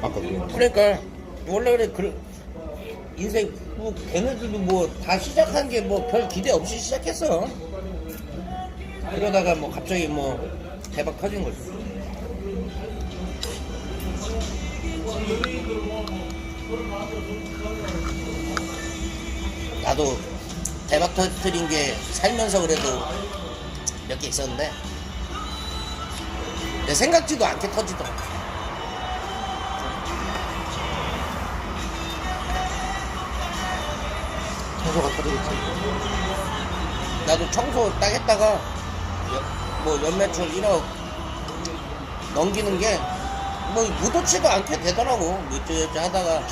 바꿨고. 그러니까 원래 그래 그 인생 뭐 걔네들도 뭐 다 시작한 게 뭐 별 기대 없이 시작했어. 그러다가 뭐 갑자기 뭐 대박 터진 거지. 나도 대박 터뜨린 게 살면서 그래도 몇 개 있었는데 내 생각지도 않게 터지더라고. 청소가 터지겠지. 나도 청소 딱 했다가 연- 뭐 연매출 1억 넘기는 게 뭐 무도치도 않게 되더라고. 뭐어쩌 하다가.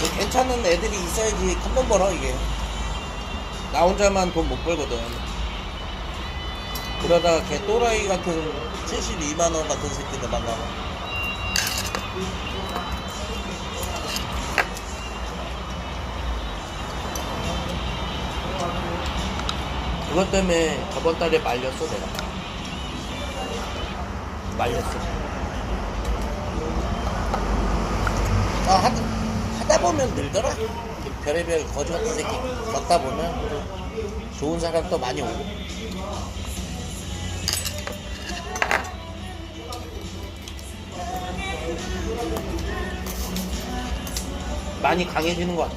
뭐 괜찮은 애들이 있어야지 큰 돈 벌어 이게. 나 혼자만 돈 못 벌거든 그러다가 걔 또라이 같은 72만원 같은 새끼들 만나고. 그것 때문에 저번 달에 말렸어 내가. 말렸어. 아 하다, 하다 보면 늘더라. 별의별 거지 같은 새끼. 겪다 보면 좋은 사람도 많이 오고 많이 강해지는 것 같아